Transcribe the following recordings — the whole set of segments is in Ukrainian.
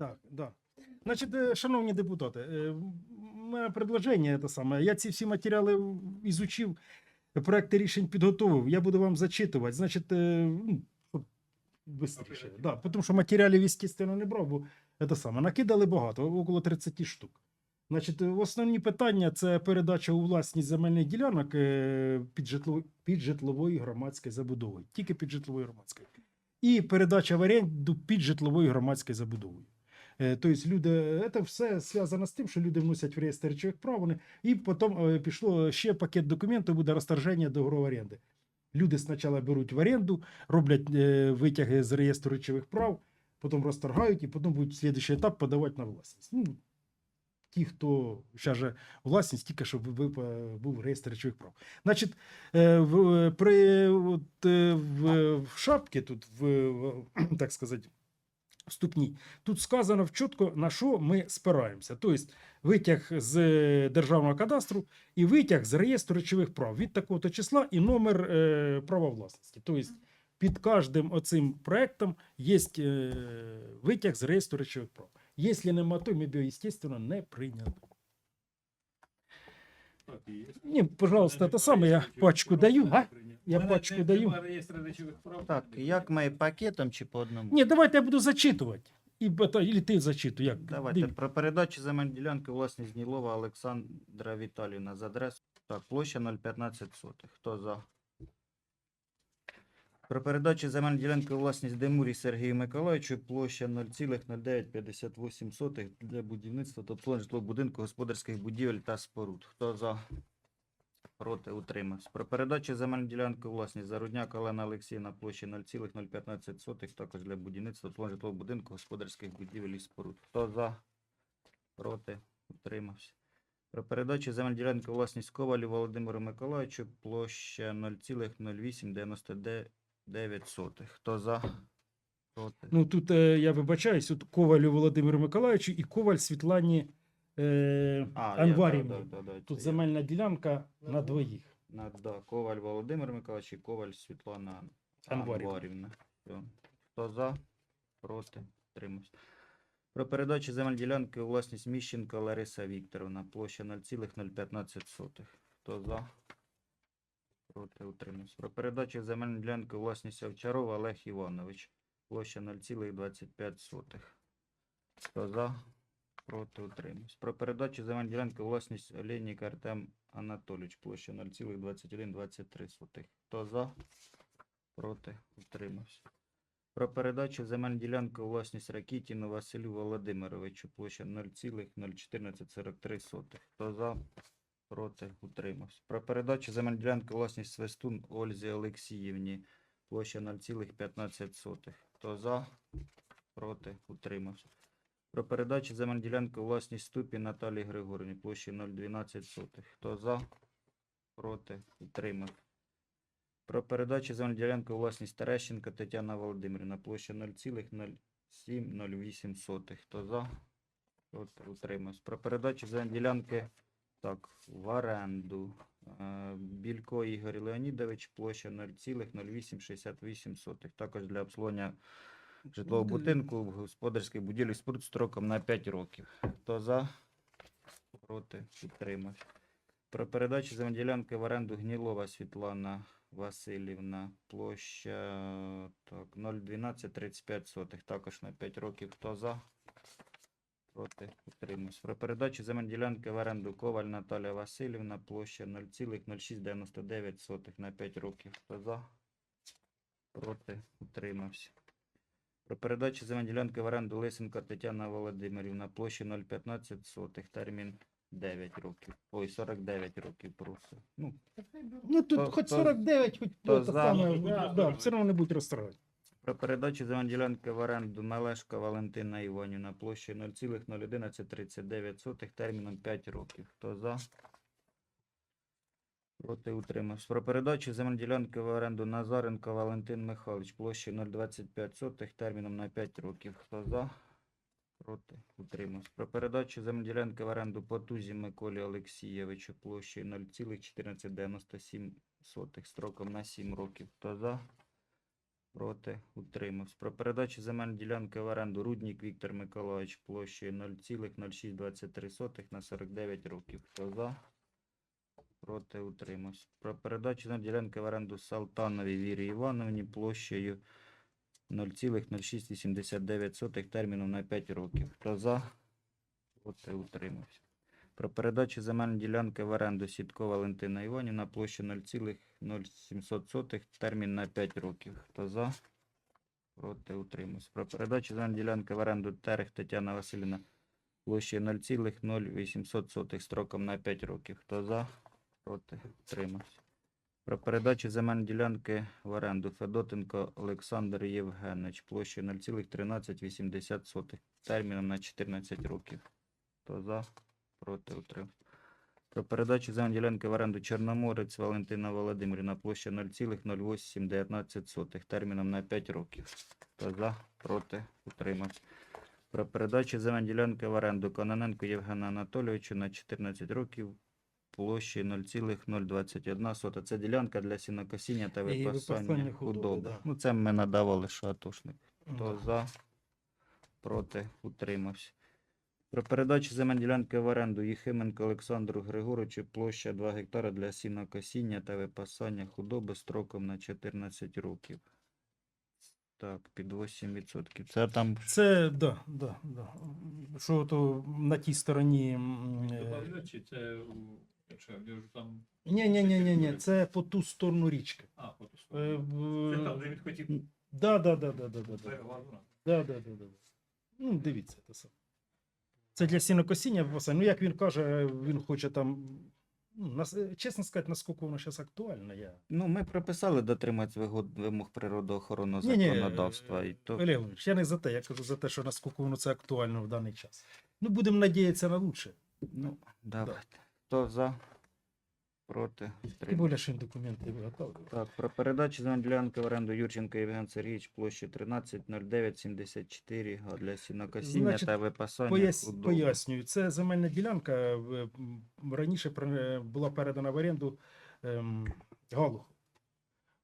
Так, да. Значить, е, шановні депутати, е, в предложення те саме. Я ці всі матеріали ізучив, проекти рішень підготовив. Я буду вам зачитувати. Значить, е, ну. Да, тому що матеріалів, естественно, не брав, бо це саме. Накидали багато, около 30 штук. Значить, основні питання це передача у власність земельних ділянок під, житло, під житловою громадською забудовою. Тільки під житловою громадською. І передача в оренду під житловою громадською забудовою. Е, Тобто люди, це все зв'язано з тим, що люди вносять в реєстр речових прав, і потім е, пішло ще пакет документів, буде розторження договору оренди. Люди спочатку беруть в оренду, роблять е, витяги з реєстру речових прав, потім розторгають, і потім будуть слідчий етап подавати на власність. Ну, ті, хто зараз же власність, тільки щоб ви- був реєстр речових прав. Значить, е, при, от, е, в, в шапці тут, в, так сказати, вступній, тут сказано чітко, на що ми спираємося. Тобто витяг з е, державного кадастру і витяг з реєстру речових прав від такого-то числа і номер е, права власності. Тобто під кожним оцим проектом є е, витяг з реєстру речових прав. Якщо нема, то ми б його, звісно, не прийняли. Ні, пожалуйста, те саме, я пачку даю, а? Я пачку даю. Так, як ми пакетом чи по одному? Ні, давайте я буду зачитувати. І, бата- і ти зачитуй. Як? Давайте Диві. про передачу земель ділянки власність Гнілова Олександра Віталіївна за адресою. Так, площа 015 сотих. Хто за? Про передачу земель ділянки власність Демурі Сергію Миколаївичу площа 0,0958 для будівництва та обслуговування житлового будинку господарських будівель та споруд. Хто за? Проти утримався. Про передачу земель ділянки власність Зарудняк Олена Олексіївна площа 0,015 сотих також для будівництва обслуговування житлового будинку господарських будівель і споруд. Хто за? Проти утримався. Про передачу земель ділянки власність Ковалю Володимиру Миколаївичу площа 0,0899 сотих. Хто за? Проти. Ну тут е, я вибачаюсь, тут Ковалю Володимиру Миколаївичу і Коваль Світлані е, А, Анварівні. да, да, да, Тут це я. земельна ділянка на двоїх. На, да, Коваль Володимир Миколаївич і Коваль Світлана Анварівна. Анварівна. Все. Хто за? Проти? Тримався. Про передачу земель ділянки у власність Міщенка Лариса Вікторовна. Площа 0,015 сотих. Хто за? Проти? Утримався. Про передачу земельної ділянки у власність Овчарова Олег Іванович. Площа 0,25 сотих. Хто за? Проти? Утримався. Про передачу земельної ділянки власність Олейник Артем Анатолійович. Площа 0,2123 сотих. Хто за? Проти? Утримався. Про передачу земельної ділянки власність Ракітіну Василю Володимировичу. Площа 0,01443 сотих. Хто за? Проти? Утримався. Про передачу земельної ділянки власність Свистун Ользі Олексіївні. Площа 0,15 сотих. Хто за? Проти? Утримався. Про передачу земельної ділянки у власність Ступі Наталії Григорівні. Площа 0,12 сотих. Хто за? Проти? Утримався. Про передачу земельної ділянки у власність Терещенка Тетяна Володимирівна. Площа 0,0708 сотих. Хто за? Проти? Утримався. Про передачу земельної ділянки так, в оренду. Е, Білько Ігор Леонідович, площа 0,0868 сотих. Також для обслуговування житлового будинку в господарській будівлі споруд строком на 5 років. Хто за? Проти? Підтримав. Про передачу земледілянки в оренду Гнілова Світлана Васильівна. Площа так, 0,1235 сотих. Також на 5 років. Хто за? Проти? Підтримався. Про передачу земледілянки в оренду Коваль Наталія Васильівна. Площа 0,0699 на 5 років. Хто за? Проти? Утримався. Про передачу земельної ділянки в оренду Лисенко Тетяна Володимирівна. Площа 0,15 сотих. Термін 9 років. Ой, 49 років просто. Ну, Ну тут То- хоч то- 49, хоч то то, за. саме, да, да, да, да. все одно не будуть розстраювати. Про передачу земельної ділянки в оренду Мелешка Валентина Іванівна площею 0,01139 сотих терміном 5 років. Хто за? Проти утримався. Про передачу земельної ділянки в оренду Назаренко Валентин Михайлович площею 0,25 сотих терміном на 5 років. Хто за? Проти утримався. Про передачу земельної ділянки в оренду Потузі Миколі Олексійовичу площею 0,1497 сотих строком на 7 років. Хто за? Проти утримався. Про передачу земельної ділянки в оренду Руднік Віктор Миколаївич площею 0,0623 на 49 років. Хто за? Проти утримався. Про передачу земельної ділянки в оренду Салтановій Вірі Івановні площею 0,0689 терміном на 5 років. Хто за? Проти утримався. Про передачу земельної ділянки в оренду Сітко Валентина Іванівна площа 0,0700 термін на 5 років. Хто за? Проти утримався. Про передачу земельної ділянки в оренду Терех Тетяна Васильівна площа 0,0800 строком на 5 років. Хто за? Проти утримався. Про передачу земельної ділянки в оренду Федотенко Олександр Євгенович площа 0,1380 терміном на 14 років. Хто за? Проти утримався. Про передачу земельної ділянки в оренду Чорноморець Валентина Володимирівна площа 0,0819 терміном на 5 років. Хто за? Проти утримався. Про передачу земельної ділянки в оренду Кононенко Євгена Анатолійовичу на 14 років площі 0,021. Це ділянка для сінокосіння та випасання випасання худоби, худоби. да. Ну, це ми надавали шатушник. Хто Да. за? Проти утримався. Про передачу земельної ділянки в оренду Єхименко Олександру Григоровичу площа 2 гектара для сінокосіння та випасання худоби строком на 14 років. Так, під 8%. Це там Це, да, да, да. Що то на тій стороні. е, чи це, якщо я там, Ні, ні, ні, ні, ні, це по ту сторону річки. а, фото. Е, в- Це там, де він хотів Да, да, да, да, да, да, да. Да, да, да, да. Ну, дивіться, це саме. Це для сінокосіння. Ну, як він каже, він хоче там. Ну, нас, е, чесно сказати, наскільки воно зараз актуально, я. Ну, ми прописали дотримати вигод- вимог природоохоронного Ні-ні, законодавства. І то... Олег Володимирович, я не за те, я кажу за те, що наскільки воно це актуально в даний час. Ну, будемо надіятися на лучше. Ну, давайте. Хто за? Проти? Тим більше, що документи виготовлюють. Так, про передачу земельної ділянки в оренду Юрченко Євген Сергійович площі 130974 для сінокосіння Значить, та випасання Пояс... Пояснюю, це земельна ділянка е, м, раніше при- була передана в оренду ем, Галуху.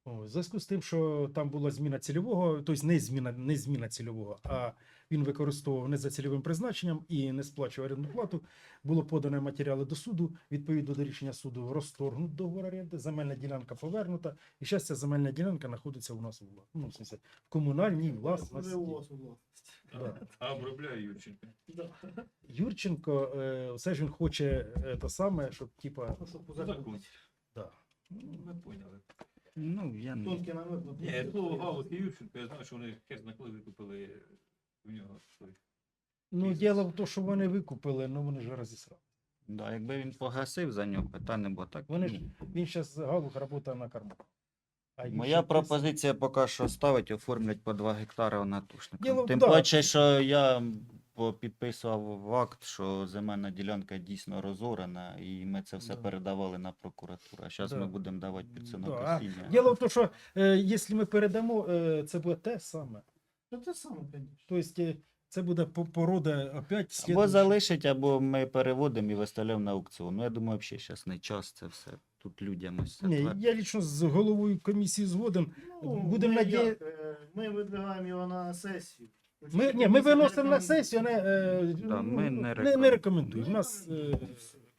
О, в зв'язку з тим, що там була зміна цільового, тобто не зміна, не зміна цільового, а він використовував не за цільовим призначенням і не сплачував орендну плату, було подано матеріали до суду, відповідно до рішення суду розторгнут договор оренди, земельна ділянка повернута, і зараз ця земельна ділянка знаходиться у нас у вла- ну, в, смысле, в комунальній власності. Да. А обробляє Юрченко. Юрченко, е, все ж він хоче е, те саме, щоб типа. Закон. Да. Ми поняли. Ну, я не... Ні, слово Галус і Юрченко, я знаю, що вони хер коли викупили в нього той. Ну, Бізнес. діло в тому, що вони викупили, ну вони ж розісрали. Да, якби він погасив за нього, питання, бо так. Вони ж, ну, він зараз Галух працює на корму. А Моя Юрченко- пропозиція поки що ставить, оформлять по 2 гектари. Діло Тим да. паче, що я по- підписував акт, що земельна ділянка дійсно розорена, і ми це все Да. передавали на прокуратуру. А зараз Да. ми будемо давати під Да, сінокосіння. Діло в тому, що е, якщо ми передамо, е, це буде те саме. Ну, те саме, звісно. Тобто е, це буде порода опять Або залишить, або ми переводимо і виставляємо на аукціон. Ну, я думаю, взагалі зараз не час це все. Тут людям ось це Ні, я лічно з головою комісії згоден. Ну, Будемо ми надія- як, е, Ми видвигаємо його на сесію. Ми, ні, ми виносимо на сесію, не, е, Да, ми ну, не не, не рекомендуємо. У нас е, Ми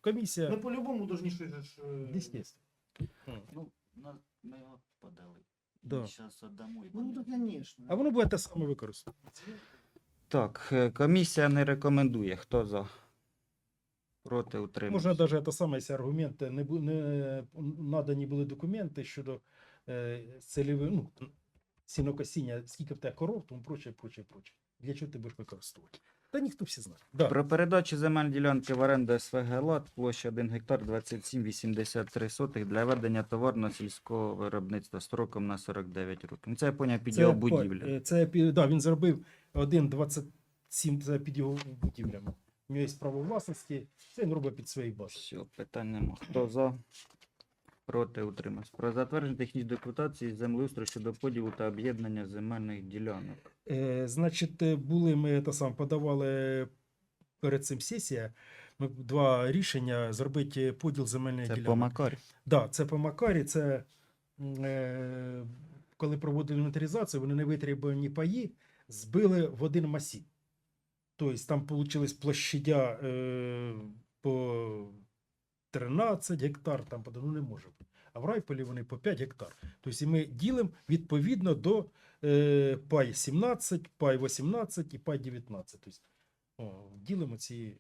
комісія. по-любому должні щось ж. е, Естественно. Ну, ми його подали. Да. Віддамо і Ну, так, звісно. А воно буде те саме використовуватися. Так, е, комісія не рекомендує. Хто за? Проти утримався. Можна навіть те саме, якщо аргументи не, бу- не надані були документи щодо е, цільових, ну, сінокосіння, скільки в тебе коров, тому проче, проче, проче. Для чого ти будеш використовувати? Та ніхто всі знає. Да. Про передачу земель ділянки в оренду СВГ ЛАД площа 1 гектар 27,83 сотих для ведення товарно-сільського виробництва строком на 49 років. Ну, Це я поняв під його будівлю. е, Це, да, він зробив 1,27 це під його будівлями. У нього є право власності, це він робить під свої бази. Все, питань нема. Хто за? Проти утримався. Про затвердження технічної документації землеустрою щодо поділу та об'єднання земельних ділянок. Е, значить, е, були ми та сам подавали перед цим сесія. Ми два рішення зробити поділ земельної Це ділянки. по Макарі. Да, це по Макарі, це е, коли проводили інвентаризацію, вони не невитребувані паї збили в один масів. Тобто там вийшли площадя е, по 13 гектар, там ну не може бути. А в райполі вони по 5 гектар. Тобто і ми ділимо відповідно до е, пай 17, пай 18 і пай 19. Тобто, о, ділимо ці,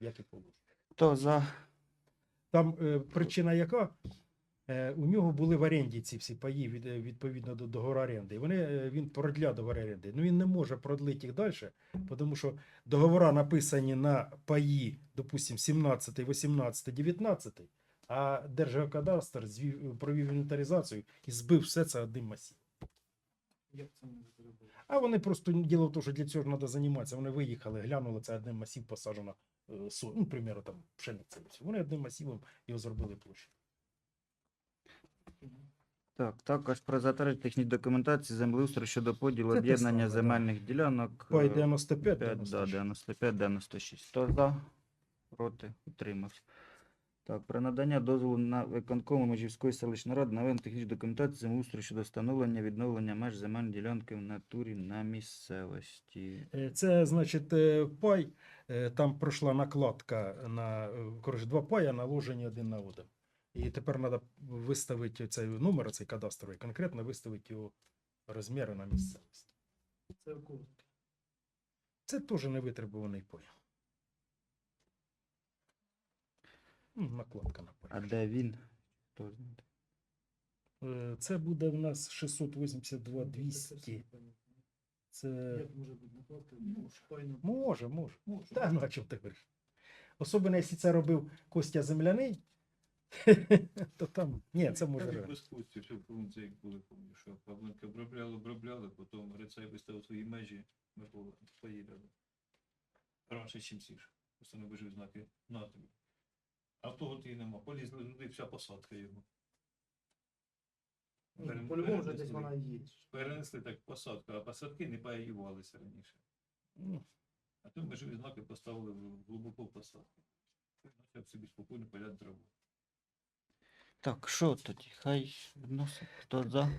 як і положено. Хто за? Там е, причина яка? Е, у нього були в оренді ці всі паї від, е, відповідно до договору оренди. І Вони, е, він продля договор оренди. Ну він не може продлити їх далі, тому що договори написані на паї, допустим, 17, 18, 19, а Держгеокадастр звів, провів інвентаризацію і збив все це одним масивом. А вони просто діло в тому, що для цього треба займатися. Вони виїхали, глянули, це одним масів посаджено, ну, примеру, там пшениця. Вони одним масивом його зробили площу. Так, також про затвердження технічної документації землеустрою щодо поділу Це те об'єднання саме, да. земельних ділянок. Пай е, 95, 5, да, 96. 95, 96. Хто за? Проти? Утримався. Так, про надання дозволу на виконкому Межівської селищної ради на виготовлення технічної документації землеустрою щодо встановлення відновлення меж земельної ділянки в натурі на місцевості. Е, Це, значить, е, пай, е, там пройшла накладка на, е, коротше, два пая наложені один на один. І тепер треба виставити цей номер, цей кадастровий, конкретно виставити його розміри на місцевість. Це в? Це теж невитребуваний пай. Ну, Накладка на А де він? Е, Це буде в нас 682 200. Це Як може бути накладка? Ну, може, може. Може. Та ну а чому ти говориш? Особливо, якщо це робив Костя Земляний, то там. Ні, це може. Так, без кості, що в як були, помню, що Павленки обробляли, обробляли, потім Рицай виставив свої межі, ми поїдали. Раніше, чим сіж. Просто не вижив знаки на тобі. А того ти нема. Полізли туди вся посадка його. Ну, Перен- По-любому вже десь перенесли. вона є. Перенесли так посадку, а посадки не паювалися раніше. Ну, А тут межові знаки поставили в глибоку посадку. Почав собі спокійно паляти траву. Так, що тоді? Хай вносить. Хто за?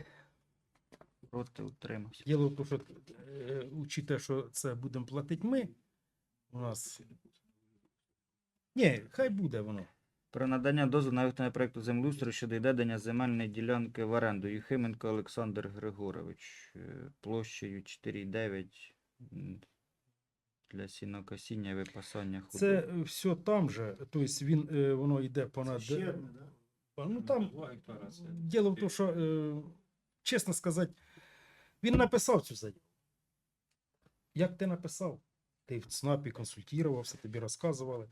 Проти утримався. Діло в тому, що е, учите, що це будемо платити ми. У нас. Ні, хай буде воно. Про надання дозволу на виконання проекту землеустрою щодо відведення земельної ділянки в оренду. Юхименко Олександр Григорович. е, Площею 4,9 для сінокосіння і випасання Це худоби. е, все там же. Тобто він, е, воно йде понад. Ще одне, да? Ну там діло в тому, що, е, чесно сказати, він написав цю заяву. Як ти написав? Ти в ЦНАПі консультувався, тобі розказували.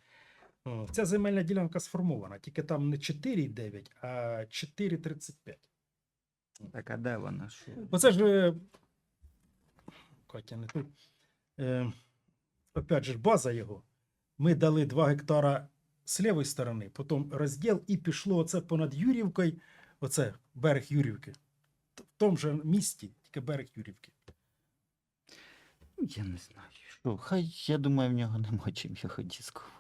О, Ця земельна ділянка сформована, тільки там не 4,9, а 4,35. Так, а де вона? Що? Оце ж. е, Катя, не тут. Е, опять же, база його. Ми дали 2 гектара з лівої сторони, потім розділ і пішло оце понад Юрівкою, оце берег Юрівки. В тому же місті, тільки берег Юрівки. Ну, Я не знаю. Що, хай, я думаю, в нього нема чим його дискувати.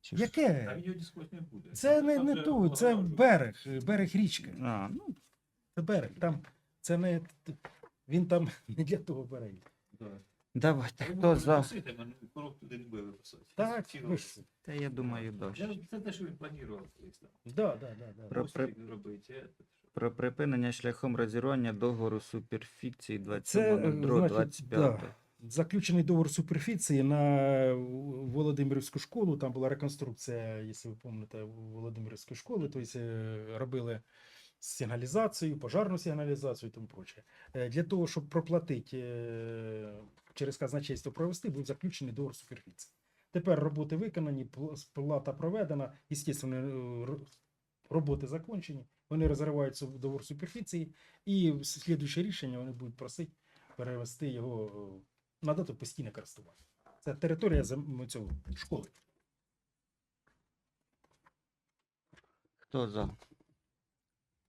Чи що? Там його дискус не буде. Це не, не ту, це берег, берег річки. А, ну, Це берег. Там, це не, він там не для того берег. Да. Давайте, хто за? не буде виписати. Так, ви ж- Та я думаю, дощ. Це те, що він планував колись там. Да, да, да, да. Про- при- він Про припинення шляхом розірвання договору суперфікції Це, е, 27.02.25. значить, да. Заключений договор суперфіції на Володимирівську школу. Там була реконструкція, якщо ви пам'ятаєте, Володимирівської школи. Тобто робили сигналізацію, пожарну сигналізацію і тому проче. Е, Для того, щоб проплатити е, через казначейство провести, був заключений договор суперфіції. Тепер роботи виконані, пл- сплата проведена, звісно, роботи закончені. Вони розривають су- договор суперфіції, і в слідуюче рішення вони будуть просити перевести його, е, надати постійне користування. Це територія цього школи. Хто за?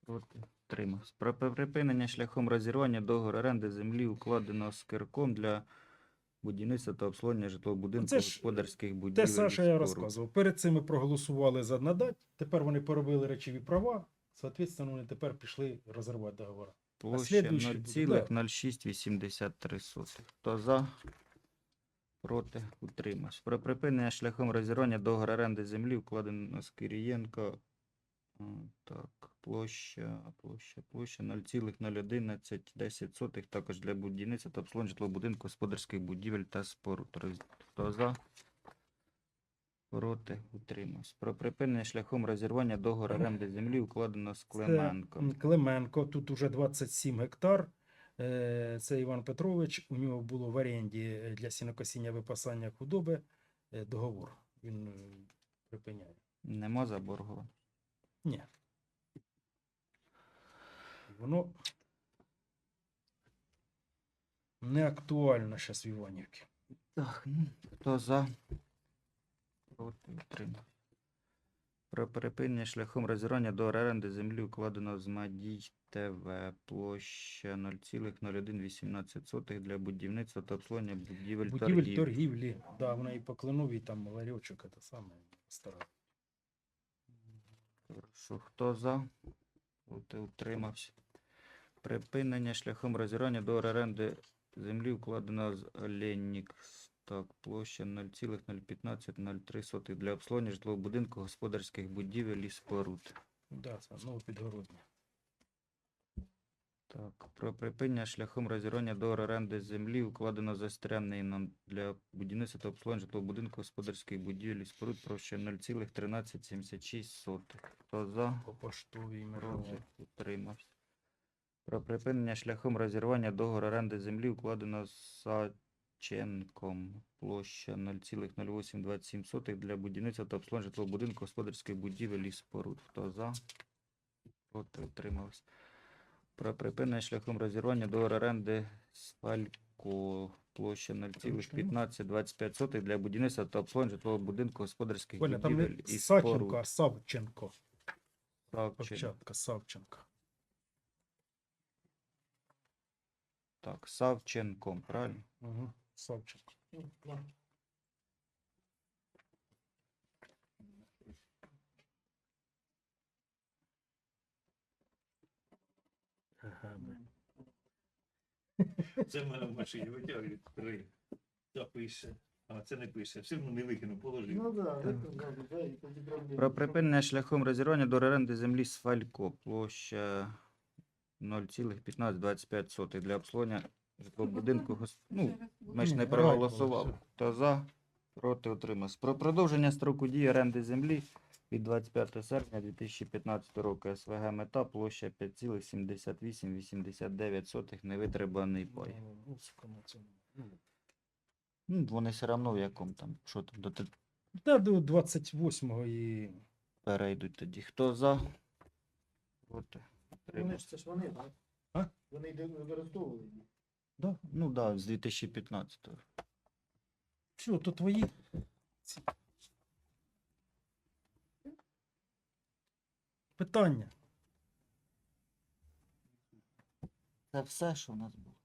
Проти. Тримався. Про припинення шляхом розірвання договору оренди землі, укладеного з кирком для будівництва та обслуговування житлового будинку, Це ж господарських будівель. Те, Саша, я розказував. Перед цим ми проголосували за надать, тепер вони поробили речові права, соответственно, вони тепер пішли розривати договори. Площа слідуючий буде, 0,0683. Хто за? Проти? Утримався. Про припинення шляхом розірвання договору оренди землі укладено з Кирієнко. Так, площа, площа, площа 0,01110 також для будівництва та обслуговування житлового будинку, господарських будівель та споруд. Хто за? Проти? Утримався. Про припинення шляхом розірвання договору оренди землі укладено з Клименко. Клименко, тут уже 27 гектар. Е, Це Іван Петрович. У нього було в оренді е, для сінокосіння випасання худоби е, договор. Він припиняє. Нема заборгу. Ні. Воно не актуально зараз в Іванівці. Так, ну, хто за? Проти утримав. Про припинення шляхом розірвання до оренди землі укладено з Мадій ТВ площа 0,0118 для будівництва та обслуговування будівель, Будівель торгів. торгівлі. Да, вона і по Клиновій там ларьочок, це саме стара. Хорошо, хто за? Проти утримався. Припинення шляхом розірвання до оренди землі укладено з Оленнік. Так, площа 0,01503 для обслуговування житлового будинку, господарських будівель і споруд. Да, це новопідгородня. Так, про припинення шляхом розірвання до оренди землі укладено застрянний нам для будівництва та обслуговування житлового будинку, господарських будівель і споруд площа 0,1376. Хто за? По поштовій Проти мережі. утримався. Про припинення шляхом розірвання договору оренди землі укладено Саченком. Площа 0,0827 для будівництва та обслуговування житлового будинку, господарських будівель і споруд. Хто за? Проти утримався. Про припинення шляхом розірвання договору оренди з Фалько. Площа 0,1525 для будівництва та обслуговування житлового будинку, господарських Коля, там будівель не і Саченко, споруд. а Савченко. Савченко. Початка Савченко. Так, Савченком, правильно? Угу. Савченко. Ну, ладно. Ага, блин. Це в мене в машині витягують три. Та пише. А це не пише. Все одно не викинув, положив. Ну да. Про припинення шляхом розірвання до оренди землі з Фалько. Площа 0,1525 для обслуговування житлового будинку. гос- Ну, ми ж не проголосували. Хто за? Проти утримався. Про продовження строку дії оренди землі від 25 серпня 2015 року СВГ мета площа 5,7889 невитребаний пай. Ну, русскому цьому. Ну, Ну, вони все одно в якому там, що там, до те- Та до 28-го і перейдуть тоді. Хто за? Проти. Вони Утримався. ж це ж вони, так? А? Вони йде- використовували її. Да, ну да, з 2015. Все, то твої. ці. Питання. Це все, що в нас було.